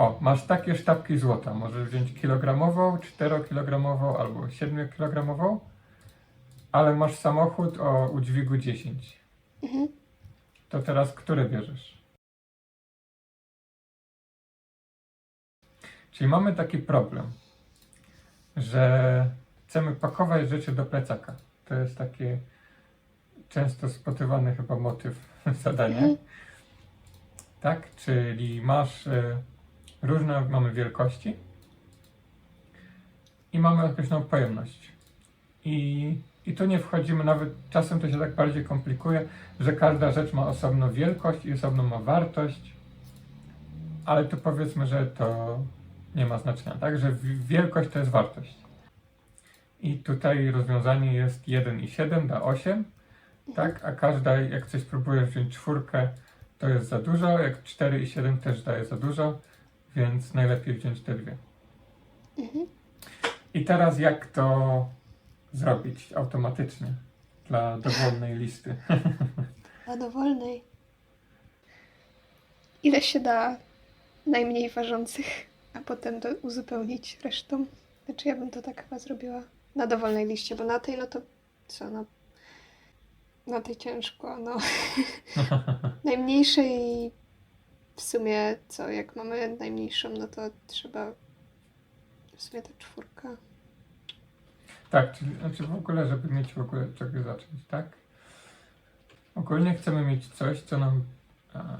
O, masz takie sztabki złota. Możesz wziąć kilogramową, 4-kilogramową albo 7-kilogramową, ale masz samochód o udźwigu 10. Mhm. To teraz które bierzesz? Czyli mamy taki problem, że chcemy pakować rzeczy do plecaka. To jest taki często spotykany chyba motyw zadania. Mhm. Tak? Czyli masz y, różne mamy wielkości i mamy określoną pojemność. I, I tu nie wchodzimy, nawet czasem to się tak bardziej komplikuje, że każda rzecz ma osobną wielkość i osobną ma wartość, ale tu powiedzmy, że to nie ma znaczenia, tak? Że wi- wielkość to jest wartość. I tutaj rozwiązanie jest 1 i 7 da 8, tak? A każda, jak coś próbujesz wziąć czwórkę, to jest za dużo, jak 4 i 7 też daje za dużo, więc najlepiej wziąć te dwie. Mhm. I teraz jak to zrobić automatycznie dla dowolnej listy? A dowolnej. Ile się da najmniej ważących, a potem do, uzupełnić resztą? Znaczy ja bym to tak chyba zrobiła na dowolnej liście, bo na tej no to co, no na tej ciężko, no. Najmniejszej w sumie co, jak mamy najmniejszą, no to trzeba w sumie ta czwórka. Tak, czyli znaczy w ogóle, żeby mieć w ogóle czego zacząć, tak? Ogólnie chcemy mieć coś, co nam a,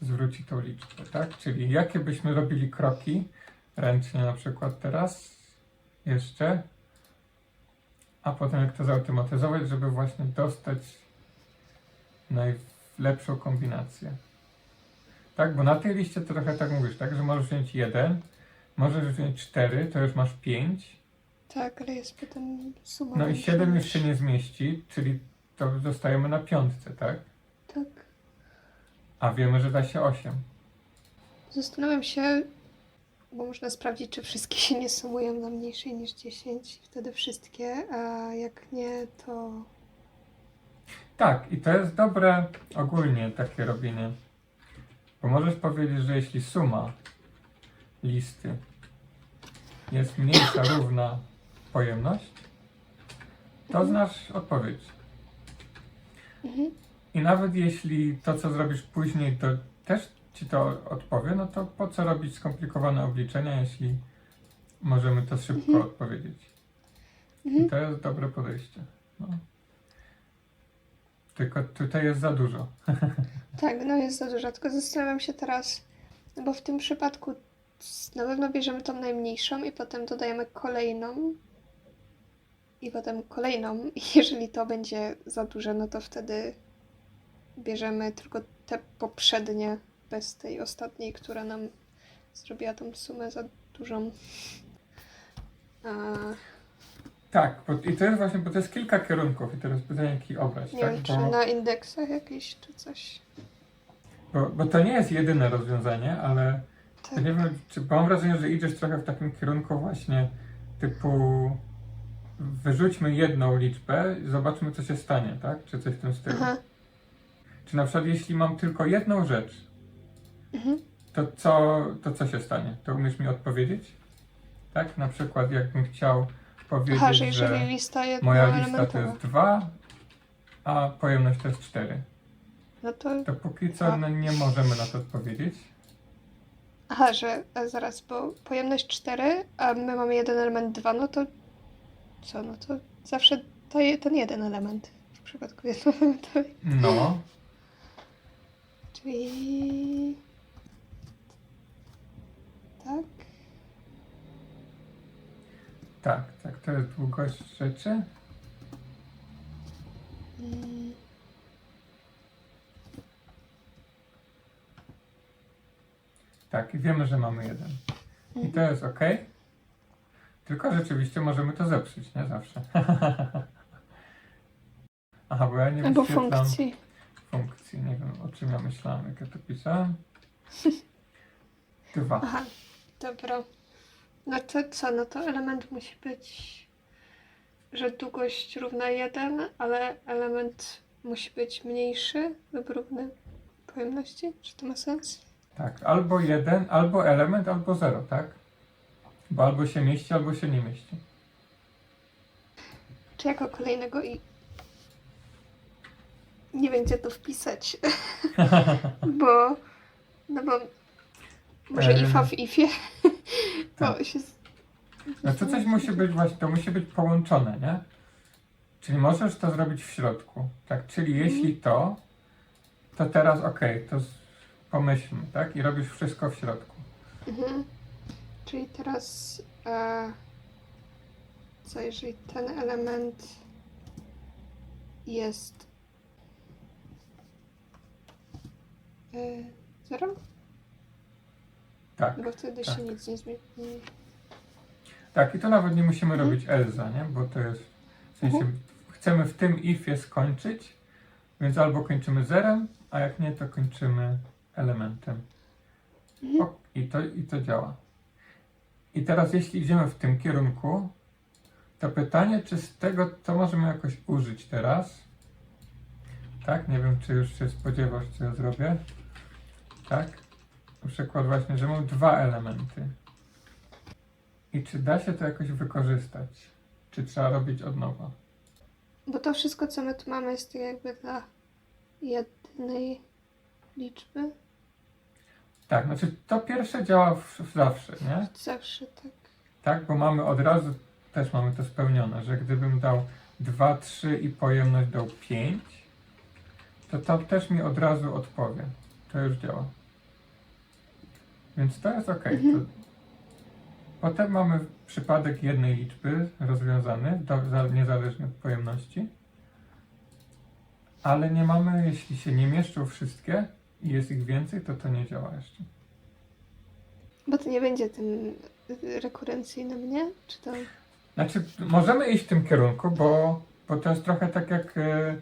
zwróci tą liczbę, tak? Czyli jakie byśmy robili kroki ręcznie na przykład teraz, jeszcze, a potem jak to zautomatyzować, żeby właśnie dostać najlepszą kombinację. Tak, bo na tej liście to trochę tak mówisz, tak? Że możesz wziąć jeden, możesz wziąć cztery, to już masz pięć, Tak, ale jest potem suma. no i 7 już się nie zmieści, czyli to zostajemy na piątce, tak? Tak. A wiemy, że da się 8. Zastanawiam się, bo można sprawdzić, czy wszystkie się nie sumują na mniejszej niż 10. Wtedy wszystkie, a jak nie, to Tak, i to jest dobre ogólnie takie robienie. Bo możesz powiedzieć, że jeśli suma listy jest mniejsza, równa pojemność, to znasz odpowiedź. Mhm. I nawet jeśli to, co zrobisz później, to też ci to odpowie, no to po co robić skomplikowane obliczenia, jeśli możemy to szybko Mhm. odpowiedzieć. I Mhm. to jest dobre podejście. No. Tylko tutaj jest za dużo. tak, no jest za dużo. Tylko zastanawiam się teraz, bo w tym przypadku na pewno bierzemy tą najmniejszą i potem dodajemy kolejną. I potem kolejną. I jeżeli to będzie za duże, no to wtedy bierzemy tylko te poprzednie bez tej ostatniej, która nam zrobiła tą sumę za dużą. A, Tak, bo, i to jest właśnie, bo to jest kilka kierunków i teraz pytanie, jaki obrać, nie tak? wiem, czy Bo, na indeksach jakieś, czy coś. bo, bo to nie jest jedyne rozwiązanie, ale Tak. to nie wiem, czy, bo mam wrażenie, że idziesz trochę w takim kierunku właśnie typu wyrzućmy jedną liczbę i zobaczmy, co się stanie, tak? Czy coś w tym stylu. Aha. Czy na przykład jeśli mam tylko jedną rzecz, Mhm. to co, to co się stanie? To umiesz mi odpowiedzieć? Tak? Na przykład jakbym chciał powiedzieć, Aha, że jeżeli że lista moja lista to jest 2, a pojemność to jest 4. no to... To póki co no, nie możemy na to odpowiedzieć. Aha, że a zaraz, bo pojemność 4, a my mamy jeden element 2, no to co, no to zawsze to je, ten jeden element w przypadku jednoelementowej. No, Czyli... Tak? Tak, tak, to jest długość rzeczy. Mm, Tak, i wiemy, że mamy jeden. I to jest ok. Tylko rzeczywiście możemy to zepsuć, nie zawsze. Aha, bo ja nie Albo wyświetlam funkcji. funkcji. Nie wiem, o czym ja myślałem, jak ja to pisałem. Dwa. Aha, dobra. No to co, no to element musi być, że długość równa 1, ale element musi być mniejszy lub równy pojemności? Czy to ma sens? Tak, albo jeden, albo element, albo zero, tak? Bo albo się mieści, albo się nie mieści. Czy jako kolejnego i... Nie wiem, gdzie to wpisać. bo... No bo... Może ifa w ifie? tak. To się... No to coś musi być właśnie, to musi być połączone, nie? Czyli możesz to zrobić w środku, tak? Czyli jeśli to, to teraz okej, to z- pomyślmy, tak? I robisz wszystko w środku. Mhm. Czyli teraz... E... Co jeżeli ten element jest... E... Zero? Tak, Bo wtedy tak. się nic nie zmieni. tak. I to nawet nie musimy Mhm. robić Elza, nie? Bo to jest, w sensie, Mhm. chcemy w tym ifie skończyć, więc albo kończymy zerem, a jak nie, to kończymy elementem. Mhm. O, i, to, I to działa. I teraz jeśli idziemy w tym kierunku, to pytanie, czy z tego to możemy jakoś użyć teraz? Tak? Nie wiem, czy już się spodziewasz, co ja zrobię. Tak? Na przykład właśnie, że mam dwa elementy. I czy da się to jakoś wykorzystać? Czy trzeba robić od nowa? Bo to wszystko, co my tu mamy, jest tak jakby dla jednej liczby. Tak, znaczy to pierwsze działa w, w zawsze, nie? Zawsze tak. Tak, bo mamy od razu, też mamy to spełnione, że gdybym dał 2, 3 i pojemność dał 5, to to też mi od razu odpowie. To już działa. Więc to jest ok. To... Mhm. Potem mamy przypadek jednej liczby rozwiązany, do, za- niezależnie od pojemności. Ale nie mamy, jeśli się nie mieszczą wszystkie i jest ich więcej, to to nie działa jeszcze. Bo to nie będzie tym rekurencyjnym, nie? Czy to... Znaczy, możemy iść w tym kierunku, bo, bo to jest trochę tak jak e,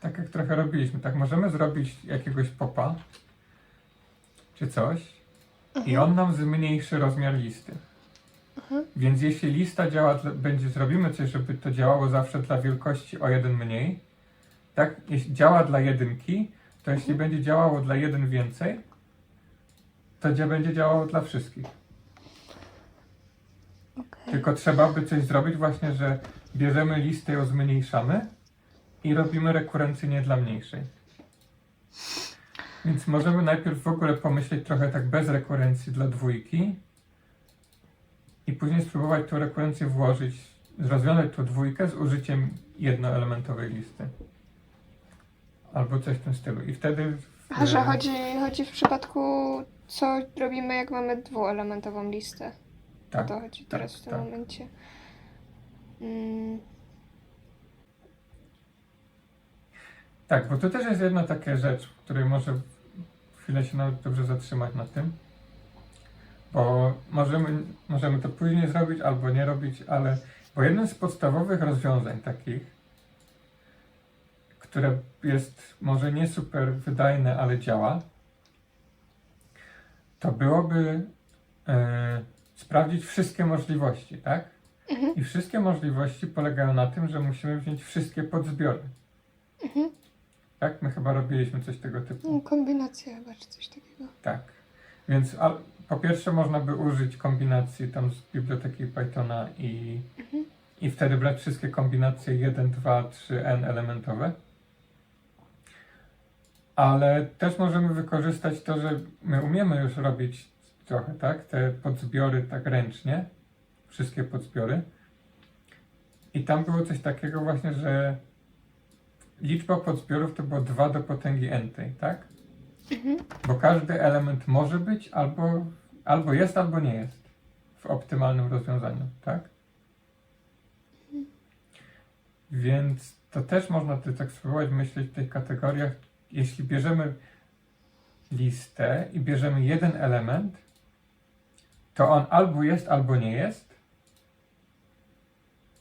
tak jak trochę robiliśmy, tak? Możemy zrobić jakiegoś popa czy coś i on nam zmniejszy rozmiar listy. Mhm. Więc jeśli lista działa, dla, będzie, zrobimy coś, żeby to działało zawsze dla wielkości o jeden mniej, tak? Jeśli działa dla jedynki, to jeśli będzie działało dla jeden więcej, to będzie działało dla wszystkich. Okej. Tylko trzeba by coś zrobić właśnie, że bierzemy listę, ją zmniejszamy i robimy rekurencyjnie dla mniejszej. Więc możemy najpierw w ogóle pomyśleć trochę tak bez rekurencji dla dwójki i później spróbować tą rekurencję włożyć, rozwiązać tą dwójkę z użyciem jednoelementowej listy. Albo coś w tym stylu. I wtedy... A że chodzi, chodzi w przypadku, co robimy, jak mamy dwuelementową listę. Tak, o to chodzi tak, teraz w tym tak. momencie. Mm, Tak, bo to też jest jedna taka rzecz, której może chwilę się nawet dobrze zatrzymać na tym. Bo możemy, możemy to później zrobić albo nie robić, ale bo jednym z podstawowych rozwiązań takich, które jest może nie super wydajne, ale działa, to byłoby e, sprawdzić wszystkie możliwości, tak? Mhm. I wszystkie możliwości polegają na tym, że musimy wziąć wszystkie podzbiory. Mhm. Tak? My chyba robiliśmy coś tego typu. no, kombinacja chyba, czy coś takiego. Tak. Więc a, po pierwsze można by użyć kombinacji tam z biblioteki Pythona i, Mhm. i wtedy brać wszystkie kombinacje 1, 2, 3, n elementowe. Ale też możemy wykorzystać to, że my umiemy już robić trochę, tak? Te podzbiory tak ręcznie. Wszystkie podzbiory. I tam było coś takiego właśnie, że liczba podzbiorów to było 2 do potęgi n, tak? Mhm. Bo każdy element może być albo, albo jest, albo nie jest w optymalnym rozwiązaniu, tak? Więc to też można tak spróbować myśleć w tych kategoriach. Jeśli bierzemy listę i bierzemy jeden element, to on albo jest, albo nie jest.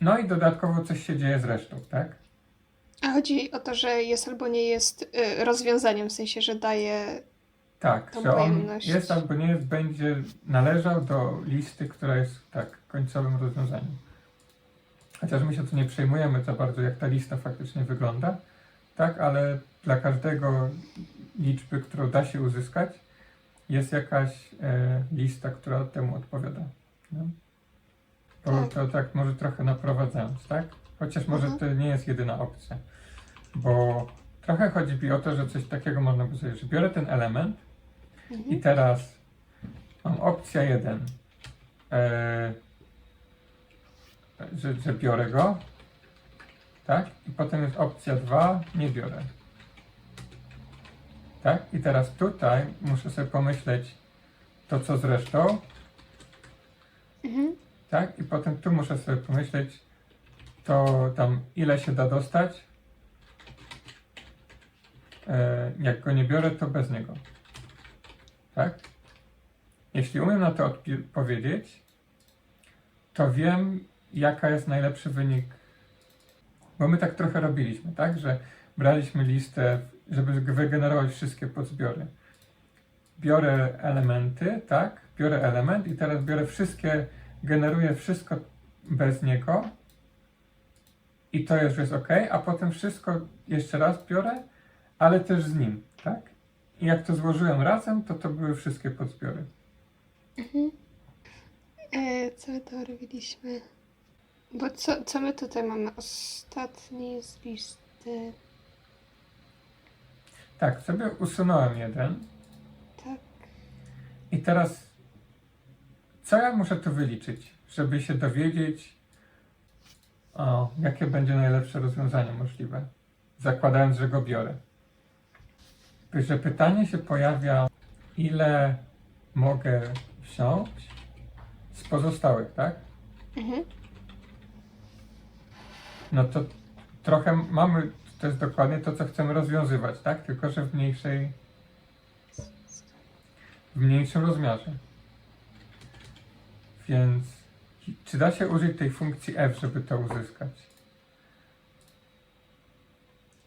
No i dodatkowo coś się dzieje z resztą, tak? A chodzi o to, że jest albo nie jest y, rozwiązaniem, w sensie, że daje. Tak, Tą że on jest albo nie jest, będzie należał do listy, która jest tak końcowym rozwiązaniem. Chociaż my się tu nie przejmujemy za bardzo, jak ta lista faktycznie wygląda, tak, ale dla każdego liczby, którą da się uzyskać, jest jakaś e, lista, która temu odpowiada. No? To, Tak. to tak może trochę naprowadzając, tak? Chociaż może Mhm. to nie jest jedyna opcja. Bo trochę chodzi mi o to, że coś takiego można by sobie, że biorę ten element i Mhm. teraz mam opcja 1, e, że, że biorę go, tak? I potem jest opcja 2, nie biorę. Tak? I teraz tutaj muszę sobie pomyśleć to co z resztą, Mhm. tak? I potem tu muszę sobie pomyśleć to tam ile się da dostać. E, jak go nie biorę, to bez niego. Tak? Jeśli umiem na to odpowiedzieć, to wiem, jaka jest najlepszy wynik. Bo my tak trochę robiliśmy, tak? Że braliśmy listę, żeby wygenerować wszystkie podzbiory. Biorę elementy, tak? Biorę element i teraz biorę wszystkie, generuję wszystko bez niego. I to już jest ok, a potem wszystko jeszcze raz biorę, ale też z nim, tak? I jak to złożyłem razem, to to były wszystkie podzbiory. E, co my to robiliśmy? Bo co, co my tutaj mamy? Ostatni z listy. Tak, sobie usunąłem jeden. Tak. I teraz, co ja muszę tu wyliczyć, żeby się dowiedzieć, o, jakie będzie najlepsze rozwiązanie możliwe, zakładając, że go biorę. Że pytanie się pojawia, ile mogę wziąć z pozostałych, tak? Mhm. No to trochę mamy, to jest dokładnie to, co chcemy rozwiązywać, tak? Tylko, że w mniejszej, w mniejszym rozmiarze. Więc czy da się użyć tej funkcji f, żeby to uzyskać?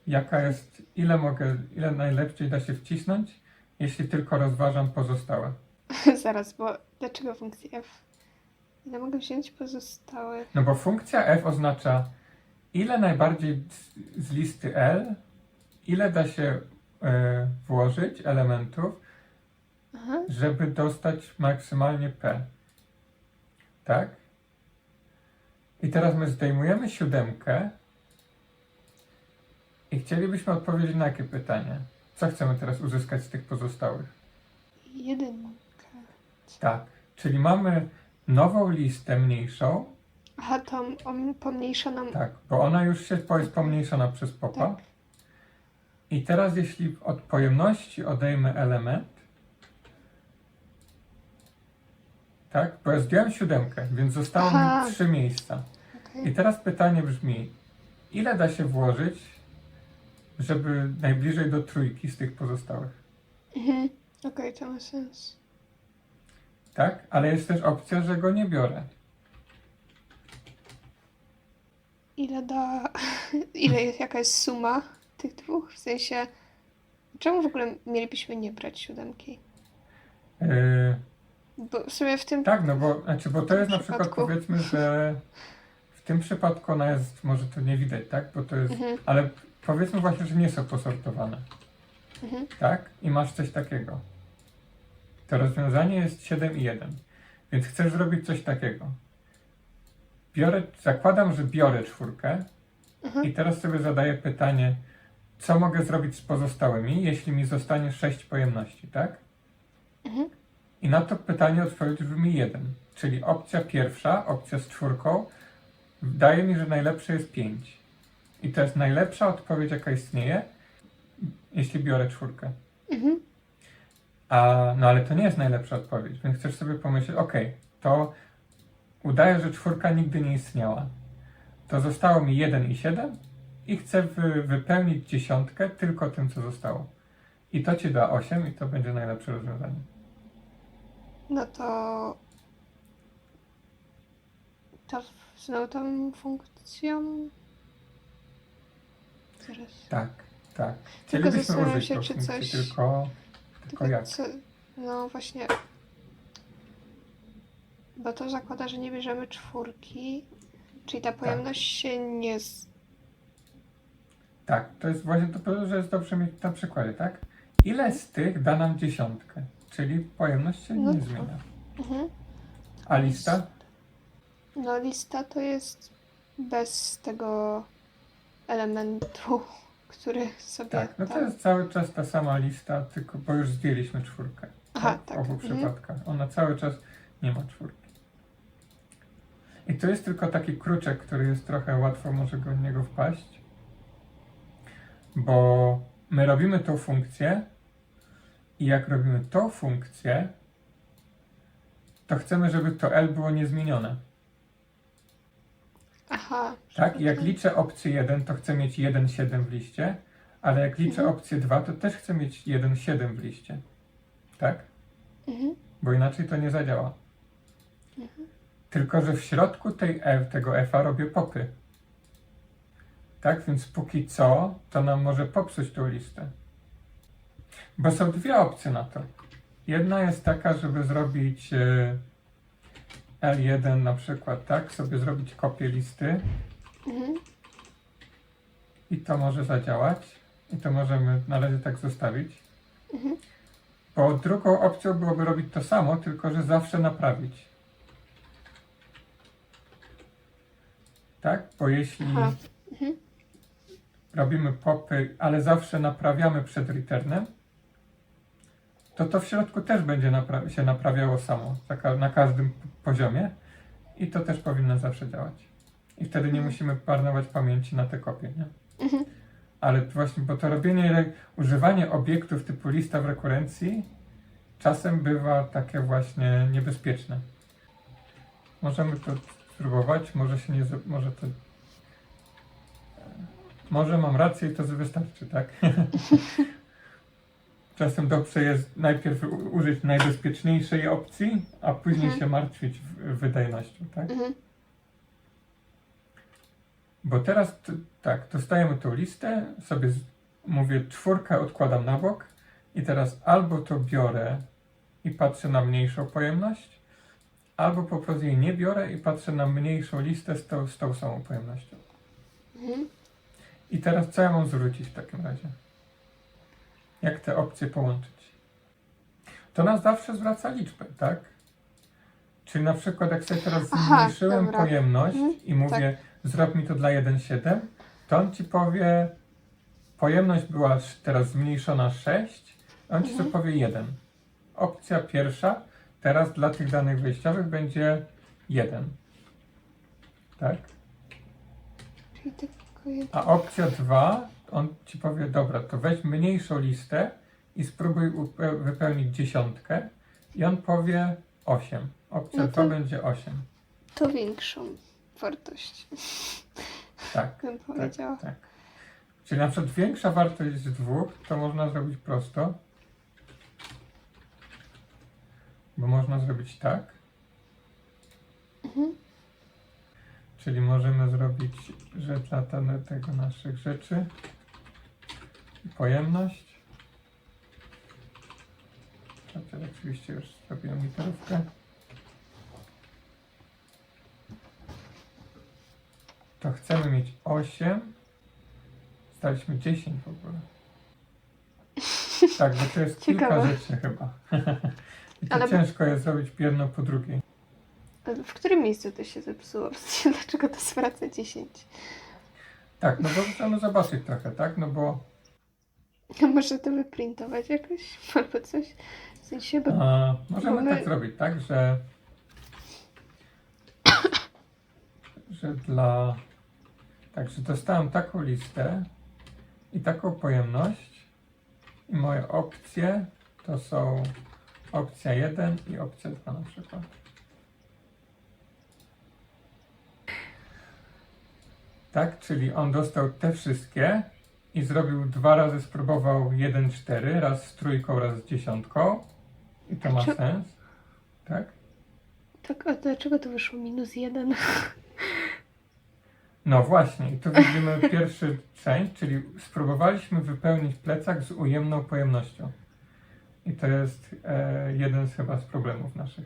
Jaka jest, ile mogę, ile najlepiej da się wcisnąć, jeśli tylko rozważam pozostałe? Zaraz, bo dlaczego funkcji F? Ile mogę wziąć pozostałe? No bo funkcja f oznacza, ile najbardziej z, z listy L, ile da się e, włożyć elementów, Aha. żeby dostać maksymalnie P. Tak? I teraz my zdejmujemy siódemkę i chcielibyśmy odpowiedzieć na jakie pytanie? Co chcemy teraz uzyskać z tych pozostałych? Jedynka. Tak, czyli mamy nową listę mniejszą, Aha, to on pomniejsza nam. tak, bo ona już się po- jest pomniejszona przez popa. Tak. I teraz jeśli od pojemności odejmę element, tak, bo ja zdjąłem siódemkę, więc zostało Aha. mi trzy miejsca. Okej. I teraz pytanie brzmi, ile da się włożyć, żeby najbliżej do trójki z tych pozostałych? Mhm. Okej, to ma sens. Tak? Ale jest też opcja, że go nie biorę. Ile da. Ile jest, jaka jest suma tych dwóch? W sensie. Czemu w ogóle mielibyśmy nie brać siódemki? Yy, Bo w sumie w tym. tak, no bo, znaczy, bo to jest na przykład przypadku. powiedzmy, że w tym przypadku ona jest, może to nie widać, tak? Bo to jest, Mhm. ale powiedzmy właśnie, że nie są posortowane. Mhm. tak? I masz coś takiego. To rozwiązanie jest 7 i 1. Więc chcesz zrobić coś takiego. Biorę, zakładam, że biorę czwórkę Mhm. i teraz sobie zadaję pytanie, co mogę zrobić z pozostałymi, jeśli mi zostanie 6 pojemności, tak? Mhm. Na to pytanie odpowiedź brzmi 1. Czyli opcja pierwsza, opcja z czwórką, daje mi, że najlepsze jest 5. I to jest najlepsza odpowiedź, jaka istnieje, jeśli biorę czwórkę. Mhm. A, no ale to nie jest najlepsza odpowiedź, więc chcesz sobie pomyśleć, okej, to udaję, że czwórka nigdy nie istniała. To zostało mi 1 i 7 i chcę wy, wypełnić dziesiątkę tylko tym, co zostało. I to ci da 8 i to będzie najlepsze rozwiązanie. No to. To znowu tą funkcją. Zaraz. Tak, tak. Tylko Chcielibyśmy zastanawiam użyć się, tą czy funkcję, coś- tylko, tylko jak? co, no właśnie. Bo to zakłada, że nie bierzemy czwórki, czyli ta pojemność się nie. Z... Tak, to jest właśnie to, że jest dobrze mieć na przykładzie, tak? ile z tych da nam dziesiątkę? Czyli pojemność się No nie to- zmienia. Mhm. A lista? No lista to jest bez tego elementu, który sobie Tak, no to tam... jest cały czas ta sama lista, tylko bo już zdjęliśmy czwórkę. Aha, w tak. obu Mhm. przypadkach. Ona cały czas nie ma czwórki. I to jest tylko taki kruczek, który jest trochę łatwo może go w niego wpaść, bo my robimy tą funkcję i jak robimy tą funkcję, to chcemy, żeby to L było niezmienione. Aha. Tak? żeby Jak to- liczę opcję 1, to chcę mieć 1,7 w liście, ale jak liczę Mhm. opcję 2, to też chcę mieć 1,7 w liście. Tak? Mhm. Bo inaczej to nie zadziała. Mhm. Tylko, że w środku tej F, tego F-a robię popy. Tak? Więc póki co, to nam może popsuć tą listę. Bo są dwie opcje na to. Jedna jest taka, żeby zrobić e, L1 na przykład, tak? Sobie zrobić kopię listy Mhm. i to może zadziałać. I to możemy na razie tak zostawić. Mhm. Bo drugą opcją byłoby robić to samo, tylko że zawsze naprawić. Tak? Bo jeśli. Mhm. robimy popy, ale zawsze naprawiamy przed returnem, to to w środku też będzie się naprawiało samo, za ka- na każdym poziomie i to też powinno zawsze działać. I wtedy nie Mhm. musimy marnować pamięci na te kopie, nie? Mhm. Ale właśnie, bo to robienie, używanie obiektów typu lista w rekurencji czasem bywa takie właśnie niebezpieczne. Możemy to spróbować, może się nie, może to może mam rację i to wystarczy, tak? Czasem dobrze jest najpierw użyć najbezpieczniejszej opcji, a później Mhm. się martwić wydajnością, tak? Mhm. Bo teraz tak, dostajemy tą listę, sobie mówię czwórkę odkładam na bok i teraz albo to biorę i patrzę na mniejszą pojemność, albo po prostu jej nie biorę i patrzę na mniejszą listę z tą, z tą samą pojemnością. Mhm. I teraz co ja mam zwrócić w takim razie? Jak te opcje połączyć? To nas zawsze zwraca liczbę, tak? Czyli na przykład jak sobie teraz Aha, zmniejszyłem dobra. pojemność Mhm, i mówię zrób mi to dla 1,7, to on ci powie pojemność była sz- teraz zmniejszona 6, on ci Mhm. to powie 1. Opcja pierwsza teraz dla tych danych wejściowych będzie 1. Tak? Czyli tylko jeden. A opcja 2, on ci powie, dobra, to weź mniejszą listę i spróbuj wypełnić dziesiątkę i on powie 8. Opcja No 2 to- będzie 8. To większą wartość, Tak, bym tak, powiedziała. tak. Czyli na przykład większa wartość z dwóch, to można zrobić prosto. Bo można zrobić tak. Mhm. Czyli możemy zrobić, że dla te- tego naszych rzeczy pojemność. Chociaż oczywiście już zrobiłem literówkę. To chcemy mieć 8. Staliśmy 10 w ogóle. Tak, bo to jest kilka Ciekawe. rzeczy chyba. I to Ale- ciężko jest zrobić jedno po drugiej. W którym miejscu to się zepsuło? W sensie, Dlaczego to zwraca 10? Tak, no bo chcemy zobaczyć trochę, tak? No bo A może to wyprintować jakoś? Albo coś? W sensie, bo... A, możemy Bo my- tak zrobić, tak, że że dla tak, że dostałem taką listę i taką pojemność i moje opcje to są opcja 1 i opcja 2 na przykład. Tak, czyli on dostał te wszystkie i zrobił dwa razy, spróbował 1-4, raz z trójką, raz z dziesiątką i to ma sens, tak? Tak, a dlaczego to wyszło minus jeden? No właśnie, i tu widzimy pierwszy część, czyli spróbowaliśmy wypełnić plecak z ujemną pojemnością. I to jest e, jeden z chyba z problemów naszych.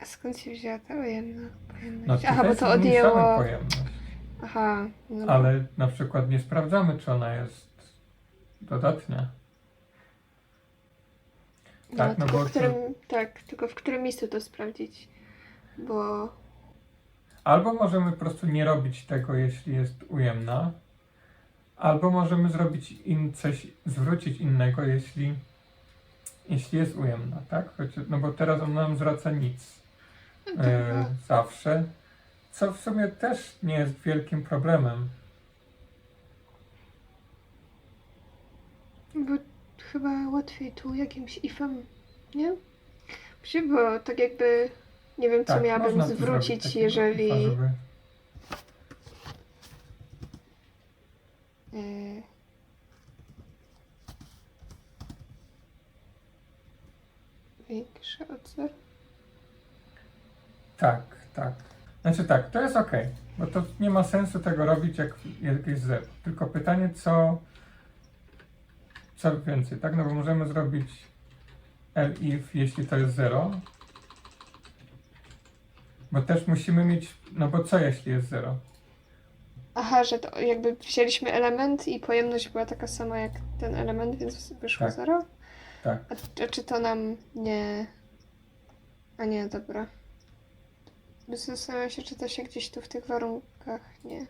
A skąd się wzięła ta ujemna No pojemność? Aha, bo to zmniejszamy odjęło... pojemność, Aha, no ale na przykład nie sprawdzamy, czy ona jest dodatnia. Tak, no tylko bo w którym, tak, tylko w którym miejscu to sprawdzić? Bo Albo możemy po prostu nie robić tego, jeśli jest ujemna, albo możemy zrobić in, coś, zwrócić innego, jeśli, jeśli jest ujemna, tak? No bo teraz on nam zwraca nic e, zawsze, co w sumie też nie jest wielkim problemem. Bo chyba łatwiej tu jakimś ifem, nie? Właśnie, Bo tak jakby nie wiem, co tak, miałabym można zrobić zwrócić, takiego jeżeli. żeby- e, od zera. Tak, tak. Znaczy tak, to jest ok, bo to nie ma sensu tego robić, jak jak jest zero. Tylko pytanie, co, co więcej, tak? No bo możemy zrobić elif, jeśli to jest zero. Bo też musimy mieć, no bo co jeśli jest zero? Aha, że to jakby wzięliśmy element i pojemność była taka sama jak ten element, więc wyszło Tak. zero? Tak. A, a czy to nam nie. A nie, dobra. Zastanawiam się, czy to się gdzieś tu w tych warunkach nie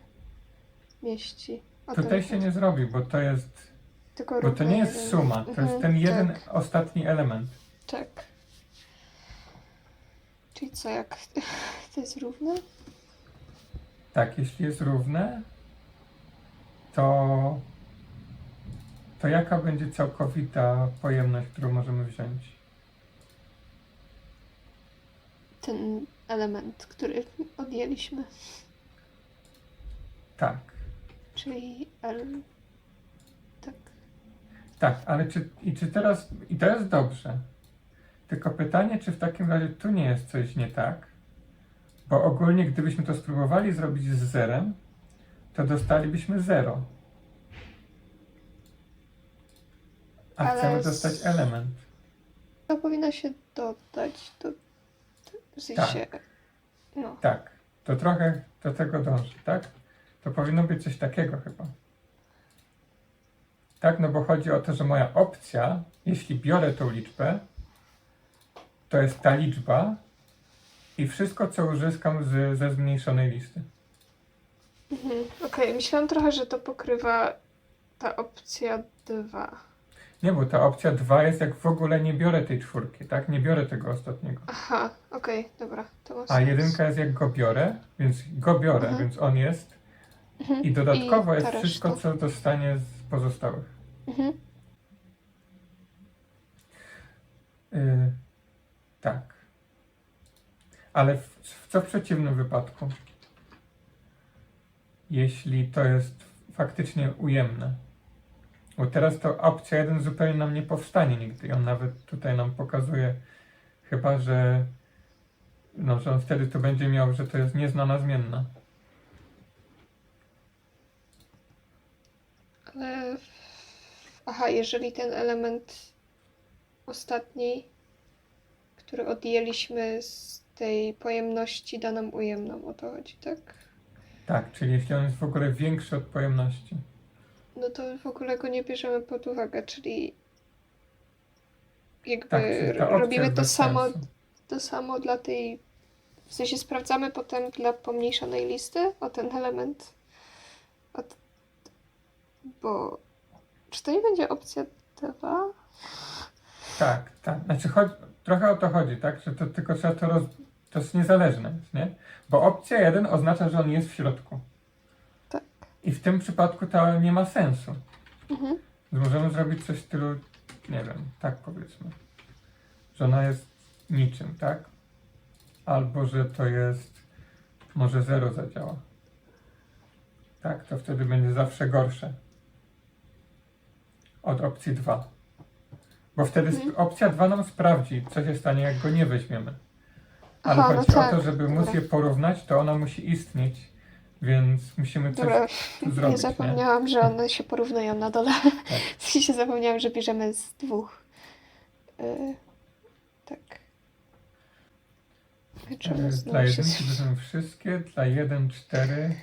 mieści. O Tutaj się nie zrobi, bo to jest, Tylko bo to równo nie jest jeden. suma, to jest Mhm, ten jeden Tak, ostatni element. tak. Czyli co, jak to jest równe? Tak, jeśli jest równe, to, to jaka będzie całkowita pojemność, którą możemy wziąć? Ten element, który odjęliśmy, Tak, czyli L. Tak. tak, ale czy, i czy teraz, i to jest dobrze. Tylko pytanie, czy w takim razie tu nie jest coś nie tak? Bo ogólnie, gdybyśmy to spróbowali zrobić z zerem, to dostalibyśmy zero. A Ale chcemy dostać element. To powinno się dodać do. W sensie. No. Tak, to trochę do tego dąży, tak? To powinno być coś takiego chyba. Tak, no bo chodzi o to, że moja opcja, jeśli biorę tą liczbę, to jest ta liczba i wszystko, co uzyskam z, ze zmniejszonej listy. Mhm. Okej, myślałam trochę, że to pokrywa ta opcja 2. Nie, bo ta opcja 2 jest jak w ogóle nie biorę tej czwórki, tak? Nie biorę tego ostatniego. Aha, okej, dobra, to ma A sens. jedynka jest jak go biorę, więc go biorę, Mhm. więc on jest. Mhm. I dodatkowo I jest ta wszystko, reszta. co dostanie z pozostałych. Mhm. Y, tak. Ale w, w co w przeciwnym wypadku? Jeśli to jest faktycznie ujemne. Bo teraz to opcja 1 zupełnie nam nie powstanie nigdy. I on nawet tutaj nam pokazuje, chyba że, no, że on wtedy to będzie miał, że to jest nieznana zmienna. Ale. Aha, jeżeli ten element ostatni, który odjęliśmy z tej pojemności, da nam ujemną, o to chodzi, tak? Tak, czyli jeśli on jest w ogóle większy od pojemności. No to w ogóle go nie bierzemy pod uwagę, czyli jakby Tak, robimy to samo, sensu. to samo dla tej. W sensie sprawdzamy potem dla pomniejszonej listy o ten element. Od, bo. Czy to nie będzie opcja 2? Tak, tak. Znaczy chodzi, trochę o to chodzi, tak? Że to tylko trzeba to roz... To jest niezależne, nie? Bo opcja 1 oznacza, że on jest w środku. Tak. I w tym przypadku to nie ma sensu. Mhm. Możemy zrobić coś w stylu, nie wiem, tak powiedzmy. Że ona jest niczym, tak? Albo, że to jest, może 0 zadziała. Tak, to wtedy będzie zawsze gorsze. Od opcji 2. Bo wtedy sp- Mhm. opcja 2 nam sprawdzi, co się stanie, jak go nie weźmiemy. Ale Aha, no chodzi tak, o to, żeby móc je porównać, to ona musi istnieć. Więc musimy coś Dobra, tu ja zrobić, nie? zapomniałam, że one się porównują na dole. Tak. W sensie zapomniałam, że bierzemy z dwóch. Y, tak. E, Dla jedynki to są wszystkie, dla 1 4,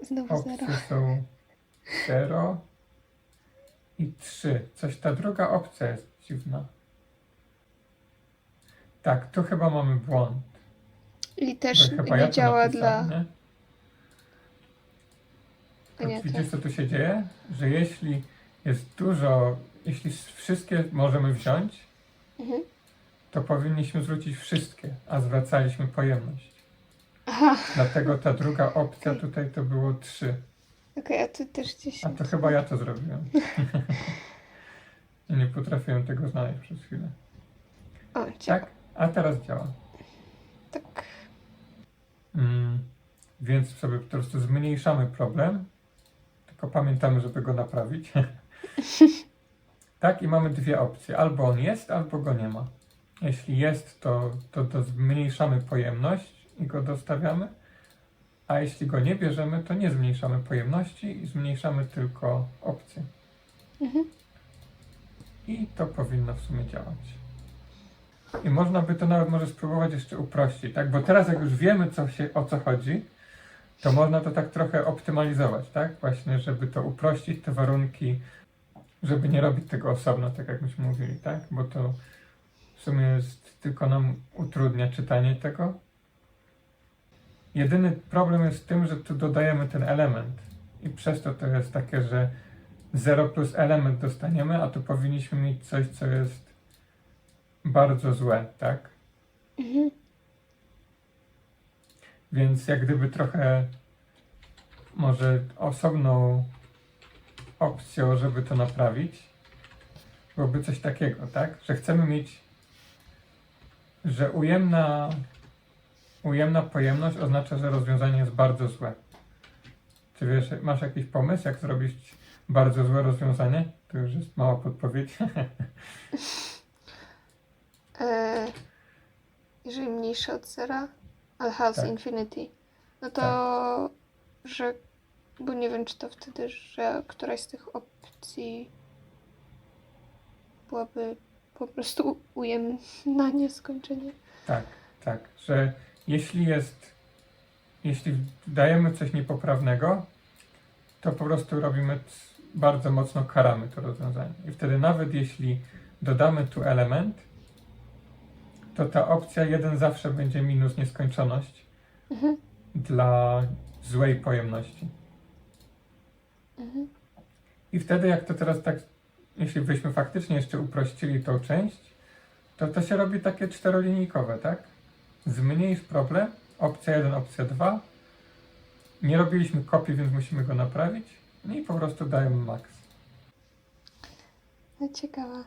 Znowu opcje zero. są 0 i 3. Coś ta druga opcja jest dziwna. Tak, tu chyba mamy błąd. I też nie działa dla... Nie? A nie, To widzisz, co tu się dzieje? Że jeśli jest dużo, jeśli wszystkie możemy wziąć, Mhm. to powinniśmy zwrócić wszystkie, a zwracaliśmy pojemność. Aha, Dlatego ta druga opcja tutaj to było trzy. okej, a tu też gdzieś... A to chyba ja to zrobiłem. I nie potrafiłem tego znaleźć przez chwilę. O, działa. Tak? A teraz działa. Tak. Mm, więc sobie po prostu zmniejszamy problem, tylko pamiętamy, żeby go naprawić. tak, i mamy dwie opcje. Albo on jest, albo go nie ma. Jeśli jest, to, to, to zmniejszamy pojemność i go dostawiamy, a jeśli go nie bierzemy, to nie zmniejszamy pojemności i zmniejszamy tylko opcję. Mhm. I to powinno w sumie działać. I można by to nawet może spróbować jeszcze uprościć, tak? Bo teraz jak już wiemy co się, o co chodzi, to można to tak trochę optymalizować, tak? Właśnie, żeby to uprościć, te warunki, żeby nie robić tego osobno, tak jak myśmy mówili, tak? Bo to w sumie jest, tylko nam utrudnia czytanie tego. Jedyny problem jest w tym, że tu dodajemy ten element i przez to to jest takie, że 0 plus element dostaniemy, a tu powinniśmy mieć coś, co jest bardzo złe, tak? Mhm. Więc jak gdyby trochę może osobną opcją, żeby to naprawić, byłoby coś takiego, tak? Że chcemy mieć, że ujemna, ujemna pojemność oznacza, że rozwiązanie jest bardzo złe. Czy wiesz, masz jakiś pomysł, jak zrobić bardzo złe rozwiązanie? To już jest mała podpowiedź. E, jeżeli mniejsze od zera, ale has Tak. infinity, no to, że, bo nie wiem, czy to wtedy, że któraś z tych opcji byłaby po prostu ujemna nieskończenie. Tak, tak, że jeśli jest, jeśli dajemy coś niepoprawnego, to po prostu robimy, bardzo mocno karamy to rozwiązanie. I wtedy nawet jeśli dodamy tu element, to ta opcja 1 zawsze będzie minus nieskończoność Mhm. dla złej pojemności. Mhm. I wtedy jak to teraz tak, jeśli byśmy faktycznie jeszcze uprościli tą część, to to się robi takie czterolinijkowe, tak? Zmniejsz problem, opcja 1, opcja 2. Nie robiliśmy kopii, więc musimy go naprawić. No i po prostu dajemy max. No, ciekawa.